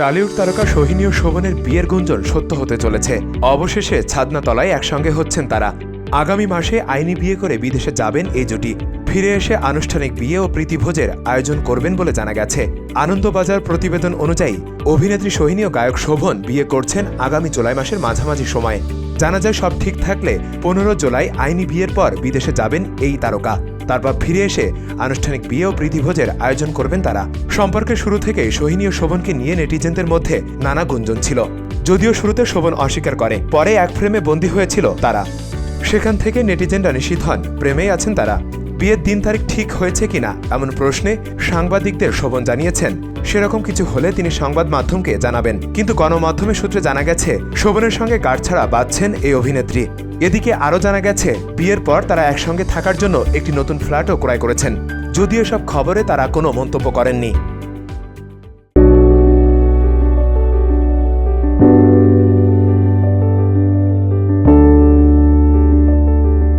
Tollywood তারকা সোহিনী ও শোভনের বিয়ের গুঞ্জন সত্য হতে চলেছে। অবশেষে ছাদনা তলায় একসঙ্গে হচ্ছেন তারা। আগামী মাসে আইনি বিয়ে করে বিদেশে যাবেন এই জুটি। ফিরে এসে আনুষ্ঠানিক বিয়ে ও প্রীতিভোজের আয়োজন করবেন বলে জানা গেছে। আনন্দবাজার প্রতিবেদন অনুযায়ী অভিনেত্রী সোহিনী ও গায়ক শোভন বিয়ে করছেন আগামী জুলাই মাসের মাঝামাঝি সময়ে। জানা যায় সব ঠিক থাকলে পনেরো জুলাই আইনি বিয়ের পর বিদেশে যাবেন এই তারকা। তারপর ফিরে এসে আনুষ্ঠানিক বিয়ে ও প্রীতিভোজের আয়োজন করবেন তারা। সম্পর্কের শুরু থেকেই সোহিনী ও শোভনকে নিয়ে নেটিজেনদের মধ্যে নানা গুঞ্জন ছিল। যদিও শুরুতে শোভন অস্বীকার করে, পরে এক ফ্রেমে বন্দী হয়েছিল তারা। সেখান থেকে নেটিজেনরা নিশ্চিত হন, প্রেমেই আছেন তারা। বিয়ের দিন তারিখ ঠিক হয়েছে কিনা এমন প্রশ্নে সাংবাদিকদের শোভন জানিয়েছেন। সেরকম কিছু হলে তিনি সংবাদ মাধ্যমকে জানাবেন। কিন্তু গণমাধ্যমের সূত্রে জানা গেছে, শোভনের সঙ্গে গাঁটছাড়া বাঁধছেন এই অভিনেত্রী। এদিকে আরও জানা গেছে, বিয়ের পর তারা একসঙ্গে থাকার জন্য একটি নতুন ফ্ল্যাটও ক্রয় করেছেন। যদিও সব খবরে তারা কোনো মন্তব্য করেননি।